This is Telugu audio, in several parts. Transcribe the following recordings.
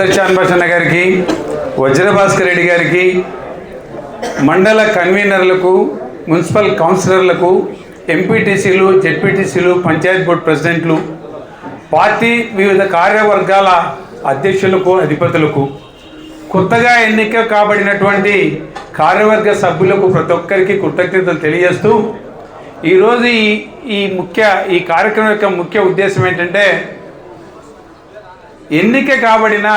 మాతర్ భాషన్న గారికి వజ్రభాస్కర్ రెడ్డి గారికి మండల కన్వీనర్లకు మున్సిపల్ కౌన్సిలర్లకు ఎంపీటీసీలు జెడ్పీటీసీలు పంచాయత్ బోర్డు ప్రెసిడెంట్లు పార్టీ వివిధ కార్యవర్గాల అధ్యక్షులకు అధిపతులకు కొత్తగా ఎన్నిక కాబడినటువంటి కార్యవర్గ సభ్యులకు ప్రతి ఒక్కరికి కృతజ్ఞతలు తెలియజేస్తూ ఈరోజు ఈ ఈ ముఖ్య ఈ కార్యక్రమం యొక్క ముఖ్య ఉద్దేశం ఏంటంటే ఎన్నిక కాబడిన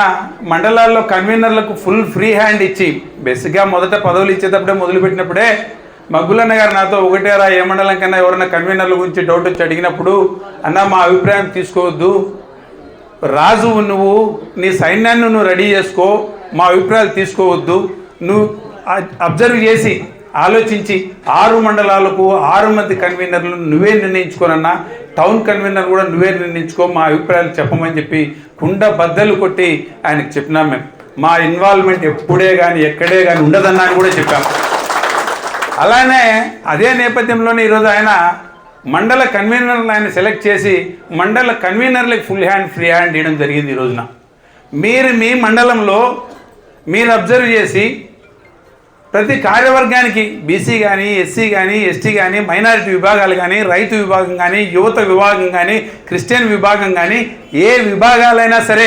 మండలాల్లో కన్వీనర్లకు ఫుల్ ఫ్రీ హ్యాండ్ ఇచ్చి బేసిక్గా మొదట పదవులు ఇచ్చేటప్పుడే మొదలుపెట్టినప్పుడే మగ్గులన్న గారు నాతో ఒకటేరా ఏ మండలం కన్నా ఎవరైనా కన్వీనర్ల గురించి డౌట్ వచ్చి అడిగినప్పుడు అన్న మా అభిప్రాయం తీసుకోవద్దు. రాజు నువ్వు నీ సైన్యాన్ని నువ్వు రెడీ చేసుకో మా అభిప్రాయాలు తీసుకోవద్దు. నువ్వు అబ్జర్వ్ చేసి ఆలోచించి ఆరు మండలాలకు ఆరు మంది కన్వీనర్లు నువ్వే నిర్ణయించుకోనన్నా టౌన్ కన్వీనర్ కూడా నువ్వే నిర్ణయించుకో మా అభిప్రాయాలు చెప్పమని చెప్పి కుండ బద్దలు కొట్టి ఆయనకు చెప్పినాం మేము. మా ఇన్వాల్వ్మెంట్ ఎప్పుడే కానీ ఎక్కడే కానీ ఉండదన్నా అని కూడా చెప్పాం. అలానే అదే నేపథ్యంలోనే ఈరోజు ఆయన మండల కన్వీనర్లు ఆయన సెలెక్ట్ చేసి మండల కన్వీనర్లకు ఫుల్ హ్యాండ్ ఫ్రీ హ్యాండ్ ఇవ్వడం జరిగింది ఈ రోజున. మీరు మీ మండలంలో మీరు అబ్జర్వ్ చేసి ప్రతి కార్యవర్గానికి బీసీ కానీ ఎస్సీ కానీ ఎస్టీ కానీ మైనారిటీ విభాగాలు కానీ రైతు విభాగం కానీ యువత విభాగం కానీ క్రిస్టియన్ విభాగం కానీ ఏ విభాగాలైనా సరే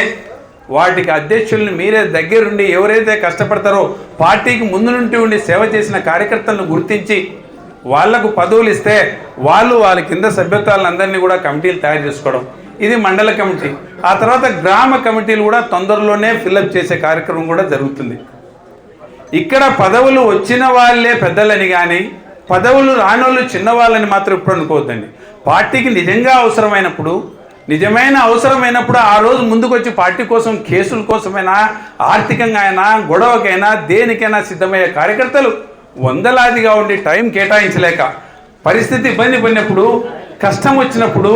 వాటికి అధ్యక్షుల్ని మీరే దగ్గరుండి ఎవరైతే కష్టపడతారో పార్టీకి ముందు నుండి ఉండి సేవ చేసిన కార్యకర్తలను గుర్తించి వాళ్ళకు పదవులు ఇస్తే వాళ్ళు వాళ్ళ కింద సభ్యత్వాలందరినీ కూడా కమిటీలు తయారు చేసుకోవడం. ఇది మండల కమిటీ. ఆ తర్వాత గ్రామ కమిటీలు కూడా తొందరలోనే ఫిల్అప్ చేసే కార్యక్రమం కూడా జరుగుతుంది. ఇక్కడ పదవులు వచ్చిన వాళ్ళే పెద్దలని కానీ పదవులు రానోళ్ళు చిన్నవాళ్ళని మాత్రం ఇప్పుడు అనుకోవద్దండి. పార్టీకి నిజంగా అవసరమైనప్పుడు నిజమైన అవసరమైనప్పుడు ఆ రోజు ముందుకొచ్చి పార్టీ కోసం కేసుల కోసమైనా ఆర్థికంగా అయినా గొడవకైనా దేనికైనా సిద్ధమయ్యే కార్యకర్తలు వందలాదిగా ఉండి టైం కేటాయించలేక పరిస్థితి ఇబ్బంది పడినప్పుడు కష్టం వచ్చినప్పుడు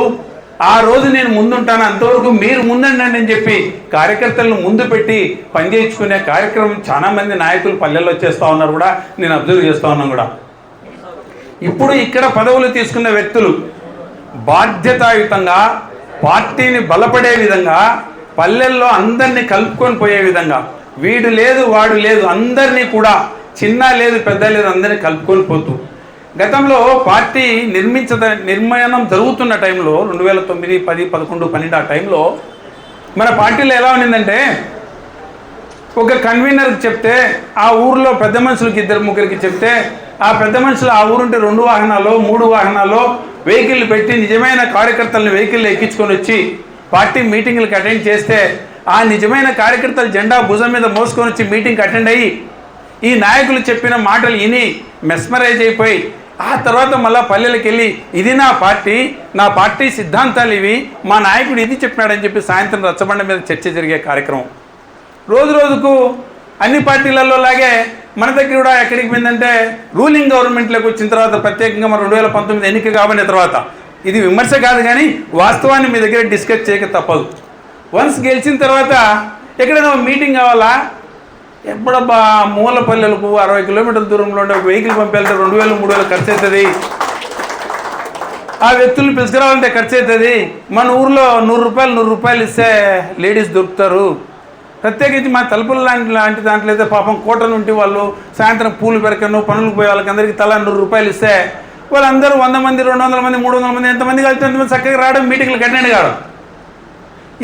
ఆ రోజు నేను ముందుంటాను అంతవరకు మీరు ముందండి అని చెప్పి కార్యకర్తలను ముందు పెట్టి పనిచేయించుకునే కార్యక్రమం చాలా మంది నాయకులు పల్లెల్లో చేస్తూ ఉన్నారు కూడా నేను అబ్జర్వ్ చేస్తూ ఉన్నాను కూడా. ఇప్పుడు ఇక్కడ పదవులు తీసుకున్న వ్యక్తులు బాధ్యతాయుతంగా పార్టీని బలపడే విధంగా పల్లెల్లో అందరినీ కలుపుకొని పోయే విధంగా వీడు లేదు వాడు లేదు అందరినీ కూడా చిన్న లేదు పెద్ద లేదు అందరినీ కలుపుకొని పోతూ గతంలో పార్టీ నిర్మించద నిర్మాణం జరుగుతున్న టైంలో రెండు వేల తొమ్మిది పది పదకొండు పన్నెండు ఆ టైంలో మన పార్టీలో ఎలా ఉన్నిందంటే ఒక కన్వీనర్కి చెప్తే ఆ ఊర్లో పెద్ద మనుషులకి ఇద్దరు ముగ్గురికి చెప్తే ఆ పెద్ద మనుషులు ఆ ఊరుంటే రెండు వాహనాలు మూడు వాహనాలు వెహికల్ పెట్టి నిజమైన కార్యకర్తలను వెహికల్ ఎక్కించుకొని వచ్చి పార్టీ మీటింగ్లకు అటెండ్ చేస్తే ఆ నిజమైన కార్యకర్తలు జెండా భుజం మీద మోసుకొని వచ్చి మీటింగ్కి అటెండ్ అయ్యి ఈ నాయకులు చెప్పిన మాటలు విని మెస్మరైజ్ అయిపోయి ఆ తర్వాత మళ్ళా పల్లెలకు వెళ్ళి ఇది నా పార్టీ నా పార్టీ సిద్ధాంతాలు ఇవి మా నాయకుడు ఇది చెప్పినాడని చెప్పి సాయంత్రం రచ్చబండ మీద చర్చ జరిగే కార్యక్రమం. రోజు రోజుకు అన్ని పార్టీలలో లాగే మన దగ్గర కూడా ఎక్కడికి పోయిందంటే రూలింగ్ గవర్నమెంట్లోకి వచ్చిన తర్వాత ప్రత్యేకంగా మన రెండు వేల పంతొమ్మిది ఎన్నిక కాబడిన తర్వాత. ఇది విమర్శ కాదు కానీ వాస్తవాన్ని మీ దగ్గర డిస్కస్ చేయక తప్పదు. వన్స్ గెలిచిన తర్వాత ఎక్కడైనా మీటింగ్ కావాలా? ఎప్పుడబ్బా మూలపల్లెలకు అరవై కిలోమీటర్ల దూరంలో ఉండే ఒక వెహికల్ పంపాలంటే రెండు వేలు మూడు వేలు ఖర్చు అవుతుంది ఆ వ్యక్తులను పిలుచుకురావాలంటే ఖర్చు అవుతుంది మన ఊర్లో నూరు రూపాయలు నూరు రూపాయలు ఇస్తే లేడీస్ దొరుకుతారు. ప్రత్యేకించి మా తలుపుల లాంటి లాంటి దాంట్లో అయితే పాపం కోట నుండి వాళ్ళు సాయంత్రం పూలు పెరకను పనులకు పోయే వాళ్ళకి అందరికీ తలా నూరు రూపాయలు ఇస్తే వాళ్ళందరూ వంద మంది రెండు వందల మంది మూడు వందల మంది ఎంతమంది కలిసి ఎంతమంది చక్కగా రావడం మీటింగ్లకు అటెండ్ కావడం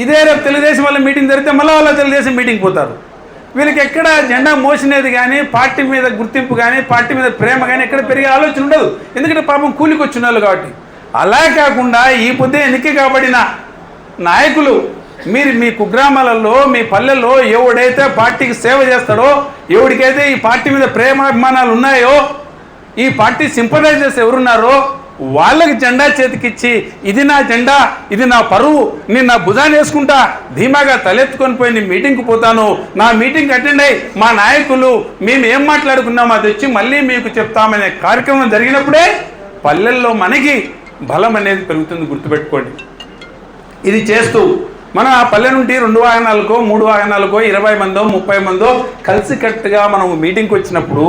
ఇదే రేపు తెలుగుదేశం వాళ్ళ మీటింగ్ జరిగితే మళ్ళీ వాళ్ళ తెలుగుదేశం మీటింగ్ పోతారు. వీళ్ళకి ఎక్కడ జెండా మోసినది కానీ పార్టీ మీద గుర్తింపు కానీ పార్టీ మీద ప్రేమ కానీ ఎక్కడ పెరిగే ఆలోచన ఉండదు. ఎందుకంటే పాపం కూలికొచ్చిన వాళ్ళు కాబట్టి. అలా కాకుండా ఈ పొద్దే ఎన్నిక కాబడిన నాయకులు మీరు మీ కుగ్రామాలలో మీ పల్లెల్లో ఎవడైతే పార్టీకి సేవ చేస్తాడో ఎవడికైతే ఈ పార్టీ మీద ప్రేమాభిమానాలు ఉన్నాయో ఈ పార్టీ సింపదైజర్స్ ఎవరున్నారో వాళ్ళకి జెండా చేతికిచ్చి ఇది నా జెండా ఇది నా పరువు నేను నా భుజాన్ని వేసుకుంటా ధీమాగా తలెత్తుకొని పోయి నేను మీటింగ్కి పోతాను. నా మీటింగ్ అటెండ్ అయ్యి మా నాయకులు మేము ఏం మాట్లాడుకున్నామో అది వచ్చి మళ్ళీ మీకు చెప్తామనే కార్యక్రమం జరిగినప్పుడే పల్లెల్లో మనకి బలం అనేది పెరుగుతుంది గుర్తుపెట్టుకోండి. ఇది చేస్తూ మనం ఆ పల్లె నుండి రెండు వాహనాలకో మూడు వాహనాలకో ఇరవై మందో ముప్పై మందో కలిసికట్టుగా మనం మీటింగ్కి వచ్చినప్పుడు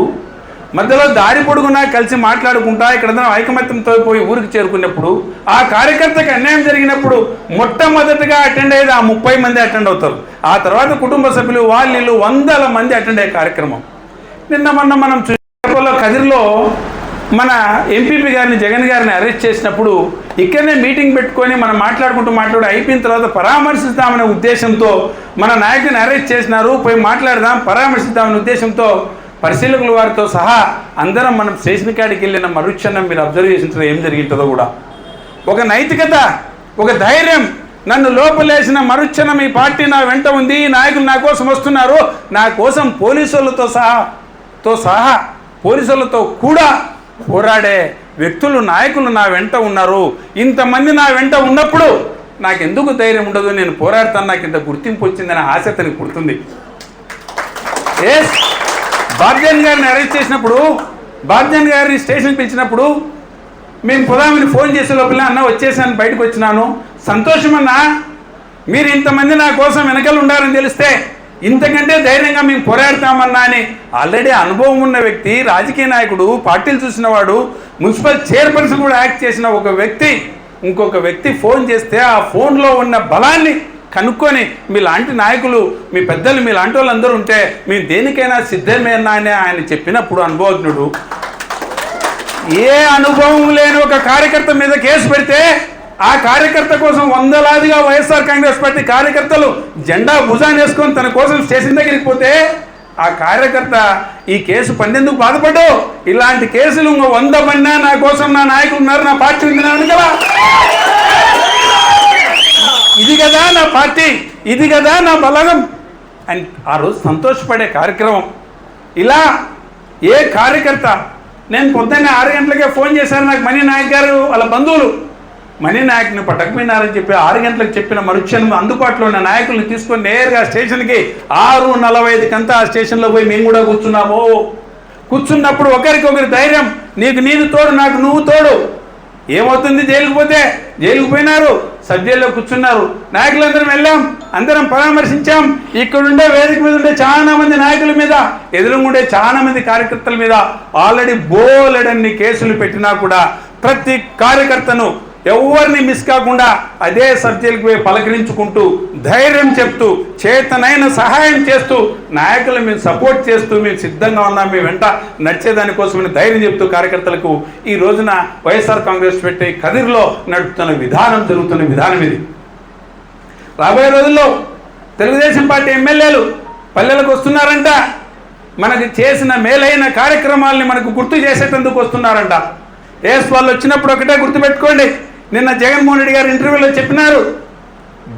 మధ్యలో దారి పొడుగునా కలిసి మాట్లాడుకుంటా ఇక్కడ ఐకమత్యంతో పోయి ఊరికి చేరుకున్నప్పుడు ఆ కార్యకర్తకి అన్యాయం జరిగినప్పుడు మొట్టమొదటిగా అటెండ్ అయ్యేది ఆ ముప్పై మంది అటెండ్ అవుతారు. ఆ తర్వాత కుటుంబ సభ్యులు వాళ్ళు వందల మంది అటెండ్ అయ్యే కార్యక్రమం. నిన్న మొన్న మనం చూసిన కదిరిలో మన ఎంపీపీ గారిని జగన్ గారిని అరెస్ట్ చేసినప్పుడు ఇక్కడనే మీటింగ్ పెట్టుకొని మనం మాట్లాడుకుంటూ మాట్లాడి అయిపోయిన తర్వాత పరామర్శిస్తామనే ఉద్దేశంతో మన నాయకుని అరెస్ట్ చేసినారు పోయి మాట్లాడదాం పరామర్శిద్దామనే ఉద్దేశంతో పరిశీలకుల వారితో సహా అందరం మనం స్టేషన్ కాడికి వెళ్ళిన మరుక్షణం మీరు అబ్జర్వ్ చేసిన ఏం జరిగింటుందో కూడా. ఒక నైతికత ఒక ధైర్యం నన్ను లోపలేసిన మరుక్షణం ఈ పార్టీ నా వెంట ఉంది ఈ నాయకులు నా కోసం వస్తున్నారు నా కోసం పోలీసులతో సహా తో సహా పోలీసులతో కూడా పోరాడే వ్యక్తులు నాయకులు నా వెంట ఉన్నారు. ఇంతమంది నా వెంట ఉన్నప్పుడు నాకు ఎందుకు ధైర్యం ఉండదు నేను పోరాడతాను నాకు ఇంత గుర్తింపు వచ్చిందనే ఆశ తనకు పుడుతుంది. ఎస్ బాగ్యాన్ గారిని అరెస్ట్ చేసినప్పుడు బాగ్యాన్ గారిని స్టేషన్ పిలిచినప్పుడు మేము పుదామిని ఫోన్ చేసే లోపల అన్న వచ్చేసాను బయటకు వచ్చినాను. సంతోషమన్నా మీరు ఇంతమంది నా కోసం వెనకలు ఉండాలని తెలిస్తే ఇంతకంటే ధైర్యంగా మేము పోరాడతామన్నా అని ఆల్రెడీ అనుభవం ఉన్న వ్యక్తి రాజకీయ నాయకుడు పార్టీలు చూసినవాడు మున్సిపల్ చైర్పర్సన్ కూడా యాక్ట్ చేసిన ఒక వ్యక్తి ఇంకొక వ్యక్తి ఫోన్ చేస్తే ఆ ఫోన్లో ఉన్న బలాన్ని కనుక్కొని మీలాంటి నాయకులు మీ పెద్దలు మీలాంటి వాళ్ళందరూ ఉంటే మేము దేనికైనా సిద్ధమేనా అని ఆయన చెప్పినప్పుడు అనుభవజ్ఞుడు. ఏ అనుభవం లేని ఒక కార్యకర్త మీద కేసు పెడితే ఆ కార్యకర్త కోసం వందలాదిగా వైఎస్ఆర్ కాంగ్రెస్ పార్టీ కార్యకర్తలు జెండా భుజాన్ని వేసుకొని తన కోసం స్టేషన్ దగ్గరికి పోతే ఆ కార్యకర్త ఈ కేసు పండేందుకు బాధపడ్డు? ఇలాంటి కేసులు ఇంకో వంద పడినా నా కోసం నా నాయకులు ఉన్నారు నా పార్టీ ఉంది కదా? ఇది కదా నా పార్టీ ఇది కదా నా బలగం. అని ఆ రోజు సంతోషపడే కార్యక్రమం. ఇలా ఏ కార్యకర్త నేను పొద్దున్నే ఆరు గంటలకే ఫోన్ చేశాను నాకు మణి నాయక్ గారు వాళ్ళ బంధువులు. మణి నాయక్ని పట్టకపోయినారని చెప్పి ఆరు గంటలకు చెప్పిన మరుక్షణం అందుబాటులో ఉన్న నాయకుల్ని తీసుకొని నేరుగా స్టేషన్కి ఆరు నలభై ఐదుకంతా ఆ స్టేషన్లో పోయి మేము కూడా కూర్చున్నాము. కూర్చున్నప్పుడు ఒకరికొకరి ధైర్యం నీకు నీకు తోడు నాకు నువ్వు తోడు. ఏమవుతుంది? జైలుకు పోతే జైలుకు పోయినారు. సభ్యుల్లో కూర్చున్నారు. నాయకులందరం వెళ్ళాం. అందరం పరామర్శించాం. ఇక్కడుండే వేదిక మీద ఉండే చాలా మంది నాయకుల మీద ఎదురుగుండే చాలా మంది కార్యకర్తల మీద ఆల్రెడీ బోలెడన్ని కేసులు పెట్టినా కూడా ప్రతి కార్యకర్తను ఎవరిని మిస్ కాకుండా అదే సబ్జెక్టుకి పోయి పలకరించుకుంటూ ధైర్యం చెప్తూ చేతనైన సహాయం చేస్తూ నాయకులు మేము సపోర్ట్ చేస్తూ మేము సిద్ధంగా ఉన్నాం మేము వెంట నడిచేదానికోసమని ధైర్యం చెప్తూ కార్యకర్తలకు ఈ రోజున వైఎస్ఆర్ కాంగ్రెస్ పెట్టి కదిరిలో నడుపుతున్న విధానం జరుగుతున్న విధానం ఇది. రాబోయే రోజుల్లో తెలుగుదేశం పార్టీ ఎమ్మెల్యేలు పల్లెలకు వస్తున్నారంట. మనకి చేసిన మేలైన కార్యక్రమాల్ని మనకు గుర్తు చేసేటందుకు వస్తున్నారంట. ఏస్ వాళ్ళు వచ్చినప్పుడు ఒకటే గుర్తుపెట్టుకోండి. నిన్న జగన్మోహన్ రెడ్డి గారు ఇంటర్వ్యూలో చెప్పినారు.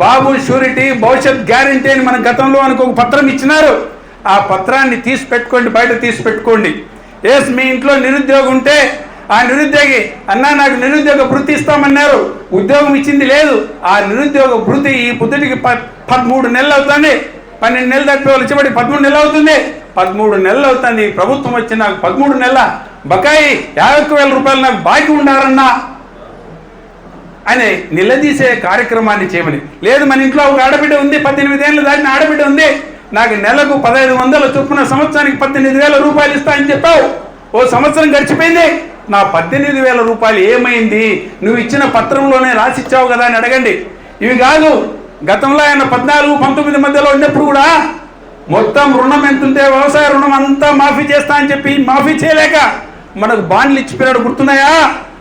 బాబు షూరిటీ భవిష్యత్ గ్యారంటీ అని మన గతంలో అనుకో ఒక పత్రం ఇచ్చినారు. ఆ పత్రాన్ని తీసి పెట్టుకోండి బయట తీసి పెట్టుకోండి. ఎస్ మీ ఇంట్లో నిరుద్యోగం ఉంటే ఆ నిరుద్యోగి అన్నా నాకు నిరుద్యోగ భృతి ఇస్తామన్నారు. ఉద్యోగం ఇచ్చింది లేదు. ఆ నిరుద్యోగ భృతి ఈ పొద్దుటికి ప పదమూడు నెలలు అవుతుంది. పన్నెండు నెలలు తప్పి వాళ్ళు ఇచ్చబడి పదమూడు నెలలు అవుతుంది. పదమూడు నెలలు అవుతుంది. ప్రభుత్వం వచ్చి నాకు పదమూడు నెలల బకాయి యాభై ఒక్క వేల రూపాయలు నాకు బాకీ ఉండారన్నా అని నిలదీసే కార్యక్రమాన్ని చేయమని. లేదు మన ఇంట్లో ఒక ఆడబిడ్డ ఉంది పద్దెనిమిది ఏళ్ళు దాటిన ఆడబిడ్డ ఉంది. నాకు నెలకు పదహైదు వందల చొప్పున సంవత్సరానికి పద్దెనిమిది వేల రూపాయలు ఇస్తా అని చెప్పావు. ఓ సంవత్సరం గడిచిపోయింది. నా పద్దెనిమిది వేల రూపాయలు ఏమైంది? నువ్వు ఇచ్చిన పత్రంలోనే రాసిచ్చావు కదా అని అడగండి. ఇవి కాదు గతంలో ఆయన పద్నాలుగు పంతొమ్మిది మధ్యలో ఉన్నప్పుడు కూడా మొత్తం రుణం ఎంతుంటే వ్యవసాయ రుణం అంతా మాఫీ చేస్తా అని చెప్పి మాఫీ చేయలేక మనకు బాండ్లు ఇచ్చిపోయాడు గుర్తున్నాయా?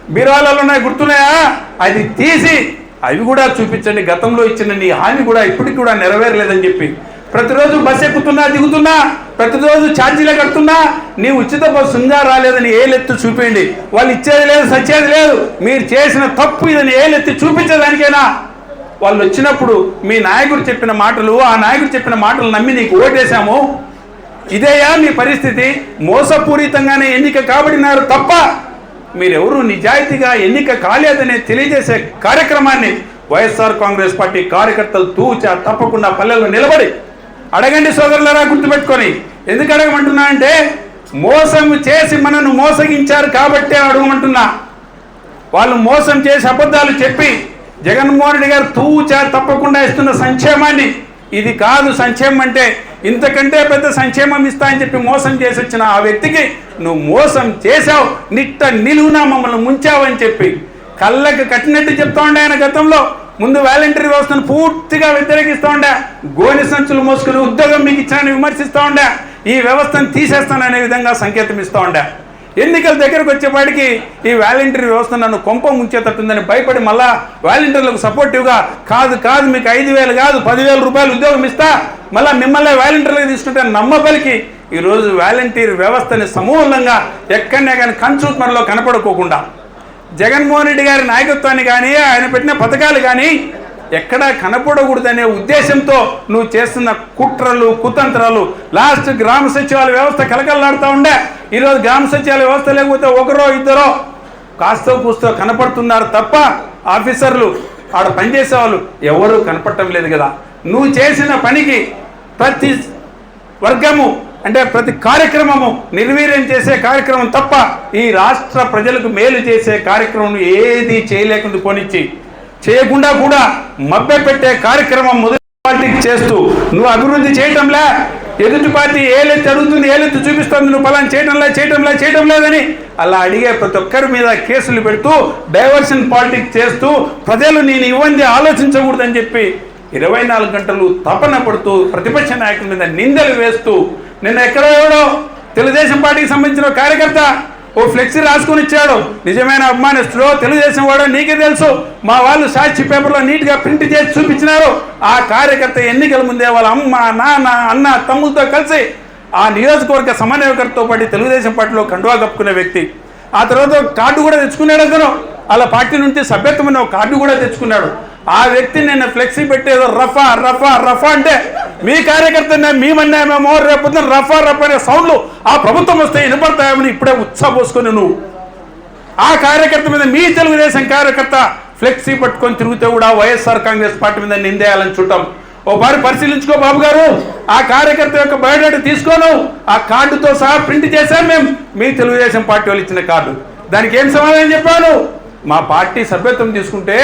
బీరాలలో ఉన్నాయి గుర్తున్నాయా? అది తీసి అవి కూడా చూపించండి. గతంలో ఇచ్చిన నీ హామీ కూడా ఇప్పటికి కూడా నెరవేరలేదని చెప్పి. ప్రతిరోజు బస్ ఎక్కుతున్నా దిగుతున్నా ప్రతిరోజు ఛార్జీలే కడుతున్నా నీ ఉచిత బస్సు ఉందా రాలేదని ఏలెత్తి చూపించండి. వాళ్ళు ఇచ్చేది లేదు సచ్చేది లేదు. మీరు చేసిన తప్పు ఇదని ఏలెత్తి చూపించేదానికైనా. వాళ్ళు వచ్చినప్పుడు మీ నాయకుడు చెప్పిన మాటలు ఆ నాయకుడు చెప్పిన మాటలు నమ్మి నీకు ఓటేశాము. ఇదేయా మీ పరిస్థితి? మోసపూరితంగానే ఎన్నిక కాబడినారు తప్ప మీరెవరు నిజాయితీగా ఎన్నిక కాలేదనే తెలియజేసే కార్యక్రమాన్ని వైఎస్ఆర్ కాంగ్రెస్ పార్టీ కార్యకర్తలు తూచా తప్పకుండా పల్లెల్లో నిలబడి అడగండి సోదరులరా గుర్తుపెట్టుకొని. ఎందుకు అడగమంటున్నా అంటే మోసం చేసి మనను మోసగించారు కాబట్టే అడగమంటున్నా. వాళ్ళు మోసం చేసి అబద్ధాలు చెప్పి జగన్మోహన్ రెడ్డి గారు తూచా తప్పకుండా ఇస్తున్న సంక్షేమాన్ని. ఇది కాదు సంక్షేమం అంటే ఇంతకంటే పెద్ద సంక్షేమం ఇస్తా అని చెప్పి మోసం చేసి వచ్చిన ఆ వ్యక్తికి నువ్వు మోసం చేశావు నిట్ట నిలువునా మమ్మల్ని ముంచావని చెప్పి కళ్ళకి కట్టినట్టు చెప్తా ఉండే ఆయన గతంలో. ముందు వాలంటీర్ వ్యవస్థను పూర్తిగా వ్యతిరేకిస్తూ ఉండే గోని సంచులు మోసుకుని ఉద్యోగం మీకు ఇచ్చానని విమర్శిస్తూ ఉండే ఈ వ్యవస్థను తీసేస్తాననే విధంగా సంకేతం ఇస్తూ ఉండే ఎన్నికల దగ్గరకు వచ్చేపాటికి ఈ వాలంటీర్ వ్యవస్థ నన్ను కొంప ముంచేటట్టుందని భయపడి మళ్ళా వాలంటీర్లకు సపోర్టివ్గా కాదు కాదు మీకు ఐదు వేలు కాదు పదివేల రూపాయలు ఉద్యోగం ఇస్తా. మళ్ళీ మిమ్మల్ని వాలంటీర్లకు తీసుకుంటే నమ్మబలికి. ఈరోజు వాలంటీర్ వ్యవస్థని సమూలంగా ఎక్కడనే కానీ కన్సూమర్లో కనపడుకోకుండా. జగన్మోహన్ రెడ్డి గారి నాయకత్వాన్ని కానీ ఆయన పెట్టిన పథకాలు కానీ ఎక్కడా కనపడకూడదనే ఉద్దేశంతో నువ్వు చేస్తున్న కుట్రలు కుతంత్రాలు లాస్ట్ గ్రామ సచివాలయ వ్యవస్థ కలకల్లాడుతూ ఉండే. ఈరోజు గ్రామ సచివాలయ వ్యవస్థ లేకపోతే ఒకరో ఇద్దరో కాస్తో కూస్తో కనపడుతున్నారు తప్ప ఆఫీసర్లు ఆడ పనిచేసే వాళ్ళు ఎవరు కనపడటం లేదు కదా. నువ్వు చేసిన పనికి ప్రతి వర్గము అంటే ప్రతి కార్యక్రమము నిర్వీర్యం చేసే కార్యక్రమం తప్ప ఈ రాష్ట్ర ప్రజలకు మేలు చేసే కార్యక్రమం ఏది చేయలేకుండా పోనిచ్చి చేయకుండా కూడా మభ్య పెట్టే కార్యక్రమం మొదటి పార్టీకి చేస్తూ నువ్వు అభివృద్ధి చేయటంలే. ఎదుటి పార్టీ ఏలెత్తి అడుగుతుంది ఏలెత్తి చూపిస్తుంది నువ్వు పలానా చేయడంలా చేయడంలా చేయటం లేదని అలా అడిగే ప్రతి ఒక్కరి మీద కేసులు పెడుతూ డైవర్షన్ పాలిటిక్స్ చేస్తూ ప్రజలు నేను ఇవ్వండి ఆలోచించకూడదని చెప్పి ఇరవై నాలుగు గంటలు తపన పడుతూ ప్రతిపక్ష నాయకుల మీద నిందలు వేస్తూ నిన్న ఎక్కడో ఎవడో తెలుగుదేశం పార్టీకి సంబంధించిన కార్యకర్త ఓ ఫ్లెక్సీ రాసుకొని ఇచ్చాడు. నిజమైన అభిమానిస్తుడో. తెలుగుదేశం వాడో నీకే తెలుసు. మా వాళ్ళు సాక్షి పేపర్లో నీట్గా ప్రింట్ చేసి చూపించినారు. ఆ కార్యకర్త ఎన్నికల ముందే వాళ్ళ అమ్మ నాన్న అన్న తమ్ములతో కలిసి ఆ నియోజకవర్గ సమన్వయకర్తతో పాటు తెలుగుదేశం పార్టీలో కండువా కప్పుకునే వ్యక్తి. ఆ తర్వాత కార్డు కూడా తెచ్చుకున్నాడు అతను. వాళ్ళ పార్టీ నుంచి సభ్యత్వమైన ఒక కార్డు కూడా తెచ్చుకున్నాడు. ఆ వ్యక్తి నిన్న ఫ్లెక్సీ పెట్టేదో రఫా రఫా రఫా అంటే మీ కార్యకర్త మేమన్నామేమో రేపు రఫా రఫా అనే సౌండ్లు ఆ ప్రభుత్వం వస్తే వినపడతాయని ఇప్పుడే ఉత్సాహపోసుకొని నువ్వు. ఆ కార్యకర్త మీద మీ తెలుగుదేశం కార్యకర్త ఫ్లెక్సీ పట్టుకొని తిరిగితే కూడా వైఎస్ఆర్ కాంగ్రెస్ పార్టీ మీద నిందేయాలని చూడటం ఓ బారి పరిశీలించుకో బాబు గారు ఆ కార్యకర్త యొక్క బయోడేటా తీసుకోను ఆ కార్డుతో సహా ప్రింట్ చేశాం మేము మీ తెలుగుదేశం పార్టీ వాళ్ళు ఇచ్చిన కార్డు. దానికి ఏం సమాధానం చెప్పాను? మా పార్టీ సభ్యత్వం తీసుకుంటే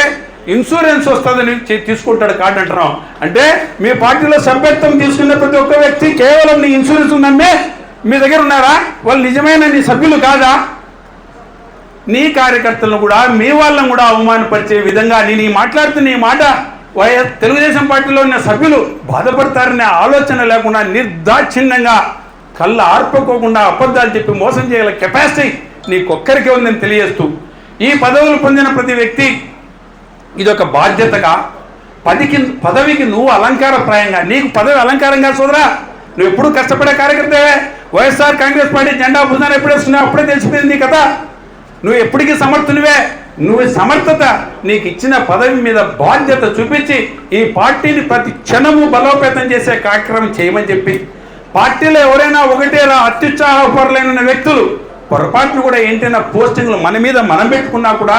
ఇన్సూరెన్స్ వస్తుందని తీసుకుంటాడు కార్డు అంటున్నాం అంటే మీ పార్టీలో సభ్యత్వం తీసుకున్న ప్రతి ఒక్క వ్యక్తి కేవలం నీ ఇన్సూరెన్స్ ఉందమ్మే మీ దగ్గర ఉన్నారా? వాళ్ళు నిజమైన నీ సభ్యులు కాదా? నీ కార్యకర్తలను కూడా మీ వాళ్ళని కూడా అవమానపరిచే విధంగా నేను ఈ మాట్లాడుతున్న ఈ మాట వైఎస్ తెలుగుదేశం పార్టీలో ఉన్న సభ్యులు బాధపడతారనే ఆలోచన లేకుండా నిర్దాక్షిణ్యంగా కళ్ళ ఆర్పుకోకుండా అబద్ధాలు చెప్పి మోసం చేయగల కెపాసిటీ నీకొక్కరికే ఉందని తెలియజేస్తూ ఈ పదవులు పొందిన ప్రతి వ్యక్తి ఇదొక బాధ్యతగా పదికి పదవికి నువ్వు అలంకారప్రాయంగా నీకు పదవి అలంకారంగా సోదరా. నువ్వు ఎప్పుడు కష్టపడే కార్యకర్తవే. వైఎస్ఆర్ కాంగ్రెస్ పార్టీ జెండా భుజాన్ని ఎప్పుడు వేస్తున్నావు అప్పుడే తెలిసిపోయింది నీ కథ. నువ్వు ఎప్పటికీ సమర్థునివే. నువ్వు సమర్థత నీకు ఇచ్చిన పదవి మీద బాధ్యత చూపించి ఈ పార్టీని ప్రతి క్షణము బలోపేతం చేసే కార్యక్రమం చేయమని చెప్పి పార్టీలో ఎవరైనా ఒకటేలా అత్యుత్సాహపరులైన వ్యక్తులు పొరపాట్లు కూడా ఏంటైనా పోస్టింగ్లు మన మీద మనం పెట్టుకున్నా కూడా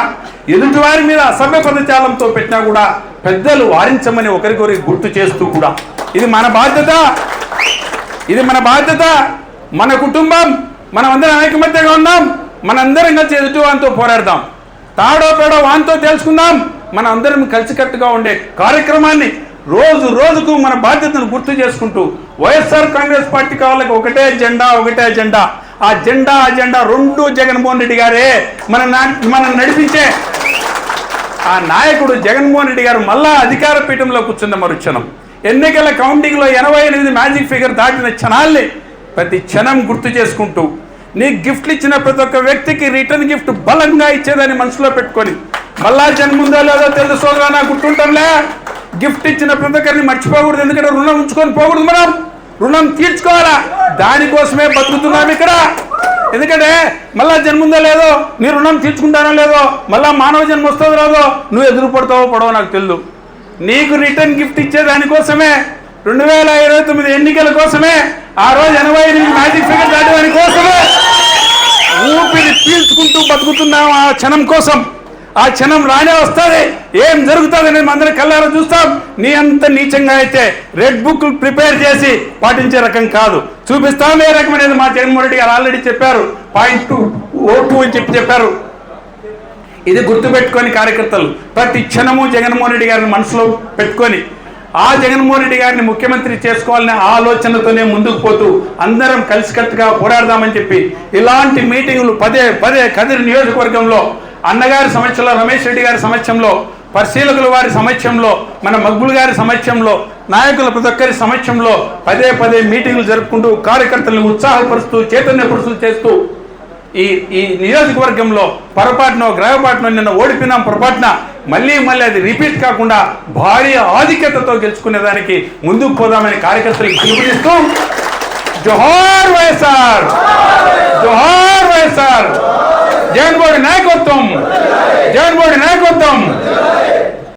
ఎదుటివారి మీద అసభ్య పదజాలంతో పెట్టినా కూడా పెద్దలు వారించమని ఒకరికొరికి గుర్తు చేస్తూ కూడా. ఇది మన బాధ్యత. ఇది మన బాధ్యత. మన కుటుంబం మనం అందరం ఐకమత్యంగా ఉన్నాం. మనందరం కలిసి ఎదుటి వానితో పోరాడదాం. తాడో పేడో వానితో తెలుసుకుందాం మన అందరం కలిసికట్టుగా ఉండే కార్యక్రమాన్ని రోజు రోజుకు మన బాధ్యతను గుర్తు చేసుకుంటూ వైఎస్ఆర్ కాంగ్రెస్ పార్టీ కావాలకి ఒకటే జెండా ఒకటే జెండా. ఆ జెండా ఆ జెండా రెండు జగన్మోహన్ రెడ్డి గారే. మన నా- మనం నడిపించే ఆ నాయకుడు జగన్మోహన్ రెడ్డి గారు మళ్ళా అధికార పీఠంలో కూర్చున్న మరుక్షణం. ఎన్నికల కౌంటింగ్లో ఎనభై ఎనిమిది మ్యాజిక్ ఫిగర్ దాటిన క్షణాల్ని ప్రతి క్షణం గుర్తు చేసుకుంటూ నీకు గిఫ్ట్లు ఇచ్చిన ప్రతి ఒక్క వ్యక్తికి రిటర్న్ గిఫ్ట్ బలంగా ఇచ్చేదని మనసులో పెట్టుకొని మళ్ళా జన్ముందో లేదో తెలుసు నాకు గుర్తుంటాంలే. గిఫ్ట్ ఇచ్చిన ప్రతి ఒక్కరిని మర్చిపోకూడదు ఎందుకంటే రుణం ఉంచుకొని పోకూడదు మనం. రుణం తీర్చుకోవాలా? దానికోసమే బతుకుతున్నాం ఇక్కడ. ఎందుకంటే మళ్ళా జన్ముందో లేదో నీ రుణం తీర్చుకుంటానో లేదో మళ్ళా మానవ జన్మ వస్తుందో రాదో నువ్వు ఎదురు పడతావో పడవో నాకు తెలియదు నీకు రిటర్న్ గిఫ్ట్ ఇచ్చే దానికోసమే రెండు వేల ఇరవై తొమ్మిది ఎన్నికల కోసమే ఆ రోజు ఎనభై ఎనిమిది మ్యాజిక్ ఫిగర్ దాటి కోసమే ఊపిరి పీల్చుకుంటూ బతుకుతున్నాం ఆ క్షణం కోసం. ఆ క్షణం రానే వస్తుంది. ఏం జరుగుతుంది అనేది అందరం కళ్ళారా చూస్తాం. నీ అంత నీచంగా అయితే రెడ్ బుక్ ప్రిపేర్ చేసి పాటించే రకం కాదు. చూపిస్తాం ఏ రకమనేది మా జగన్మోహన్ రెడ్డి గారు ఆల్రెడీ చెప్పారు. పాయింట్ టూ ఓ టూ అని చెప్పి చెప్పారు. ఇది గుర్తుపెట్టుకొని కార్యకర్తలు ప్రతి క్షణము జగన్మోహన్ రెడ్డి గారిని మనసులో పెట్టుకొని ఆ జగన్మోహన్ రెడ్డి గారిని ముఖ్యమంత్రి చేసుకోవాలనే ఆలోచనతోనే ముందుకు పోతూ అందరం కలిసికట్టుగా పోరాడదామని చెప్పి ఇలాంటి మీటింగులు పదే పదే కదిరి నియోజకవర్గంలో అన్నగారి సమక్షంలో రమేష్ రెడ్డి గారి సమక్షంలో పరిశీలకుల వారి సమక్షంలో మన మగ్గులు గారి సమక్షంలో నాయకుల ప్రతి ఒక్కరి సమక్షంలో పదే పదే మీటింగులు జరుపుకుంటూ కార్యకర్తలను ఉత్సాహపరుస్తూ చైతన్యపరుస్తూ చేస్తూ ఈ ఈ నియోజకవర్గంలో పొరపాటున గ్రహపాటున నిన్న ఓడిపోయినాం పొరపాటున మళ్ళీ మళ్ళీ అది రిపీట్ కాకుండా భారీ ఆధిక్యతతో గెలుచుకునేదానికి ముందుకు పోదామని కార్యకర్తలకు పిలుపునిస్తూ జోహార్ వైఎస్ఆర్! జోహార్ వైఎస్ఆర్! జగన్మోహన్ నాయకత్వం జగన్మోహన్ నాయకత్వం